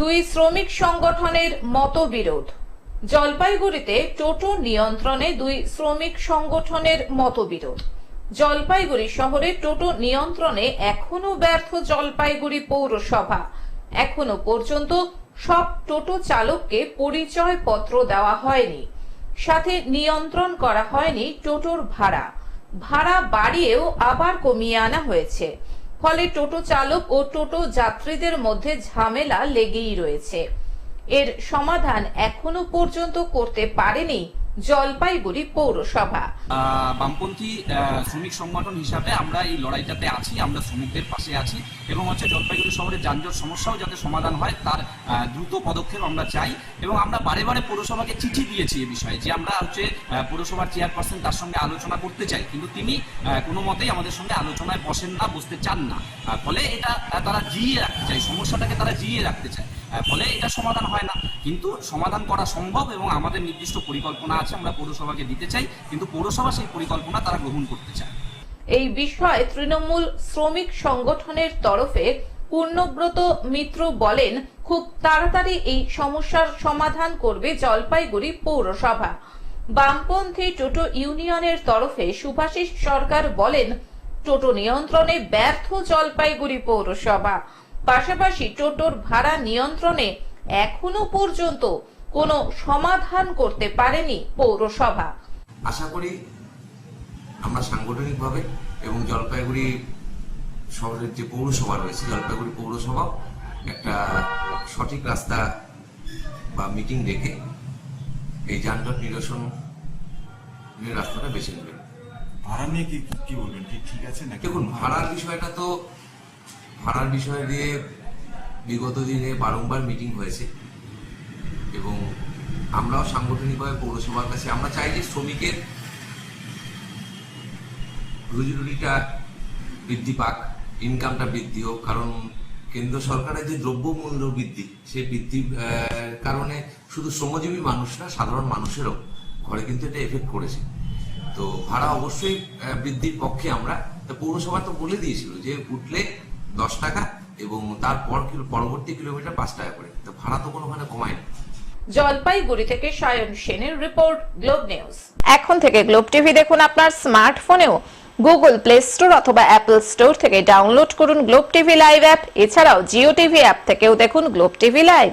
দুই শ্রমিক সংগঠনের মতবিরোধ। জলপাইগুড়িতে টোটো নিয়ন্ত্রণে দুই শ্রমিক সংগঠনের মতবিরোধ। জলপাইগুড়ি শহরে টোটো নিয়ন্ত্রণে এখনও ব্যর্থ জলপাইগুড়ি পৌরসভা। এখনও পর্যন্ত সব টোটো চালককে পরিচয় পত্র দেওয়া হয়নি। সাথে নিয়ন্ত্রণ করা হয়নি টোটোর ভাড়া। ভাড়া বাড়িয়েও আবার কমিয়ে আনা হয়েছে। ফলে টোটো চালক ও টোটো যাত্রীদের মধ্যে ঝামেলা লেগেই রয়েছে। এর সমাধান এখনও পর্যন্ত করতে পারেনি জলপাইগুড়ি পৌরসভা। বামপন্থী শ্রমিক সংগঠন হিসাবে আমরা এই লড়াইটাতে আছি, আমরা শ্রমিকদের পাশে আছি এবং হচ্ছে জলপাইগুড়ি শহরের যানজট সমস্যাও যাতে সমাধান হয় তার দ্রুত পদক্ষেপ আমরা চাই এবং আমরা বারে বারে পৌরসভাকে চিঠি দিয়েছি এ বিষয়ে যে আমরা হচ্ছে পৌরসভার চেয়ারপারসন তার সঙ্গে আলোচনা করতে চাই। কিন্তু তিনি কোনো মতেই আমাদের সঙ্গে আলোচনায় বসেন না, বসতে চান না। ফলে এটা তারা জিয়ে রাখতে চায়, সমস্যাটাকে তারা জিয়ে রাখতে চায়। ফলে এটা সমাধান হয় না। কিন্তু সমাধান করা সম্ভব এবং আমাদের নির্দিষ্ট পরিকল্পনা আছে, আমরা পৌরসভাকে দিতে চাই, কিন্তু পৌরসভা সেই পরিকল্পনা তারা গ্রহণ করতে চায়। এই বিষয়ে তৃণমূল শ্রমিক সংগঠনের তরফে পূর্ণব্রত মিত্র বলেন, খুব তাড়াতাড়ি এই সমস্যার সমাধান করবে জলপাইগুড়ি পৌরসভা। বামপন্থী টোটো ইউনিয়নের তরফে সুভাষিস সরকার বলেন, টোটো নিয়ন্ত্রণে ব্যর্থ জলপাইগুড়ি পৌরসভা। পাশাপাশি টোটোর ভাড়া নিয়ন্ত্রণে এখনও পর্যন্ত কোনো সমাধান করতে পারেনি পৌরসভা। আশা করি আমরা সাংগঠনিকভাবে এবং জলপাইগুড়ি শহরের যে পৌরসভা রয়েছে জলপাইগুড়ি পৌরসভা একটা সঠিক রাস্তা বা মিটিং রেখে এই যানজট নিরসন রাস্তাটা বেছে নেবে। ভাড়া নিয়ে কি কি বলবেন? ঠিক ঠিক আছে না দেখুন ভাড়ার বিষয়টা তো ভাড়ার বিষয় নিয়ে বিগত দিনে বারংবার মিটিং হয়েছে এবং আমরাও সাংগঠনিকভাবে পৌরসভার কাছে, আমরা চাই যে শ্রমিকের রুজি রুটিটা বৃদ্ধি পাক ইনকামটা বৃদ্ধি হোক। কারণ কেন্দ্র সরকারের যে দ্রব্যমূল্য বৃদ্ধি সেই বৃদ্ধির কারণে শুধু শ্রমজীবী মানুষ না, সাধারণ মানুষেরও ঘরে কিন্তু এটা এফেক্ট করেছে। তো ভাড়া অবশ্যই বৃদ্ধির পক্ষে আমরা, তো পৌরসভা তো বলে দিয়েছিল যে উঠলে দশ টাকা এবং তারপর পরবর্তী কিলোমিটার পাঁচ টাকা করে। তো ভাড়া তো কোনোখানে কমায় না। জলপাইগুড়ি থেকে সায়ন সেনের রিপোর্ট গ্লোব নিউজ। এখন থেকে গ্লোব টিভি দেখুন আপনার স্মার্টফোনেও। গুগল প্লে স্টোর অথবা অ্যাপল স্টোর থেকে ডাউনলোড করুন গ্লোব টিভি লাইভ অ্যাপ। এছাড়াও জিও টিভি অ্যাপ থেকেও দেখুন গ্লোব টিভি লাইভ।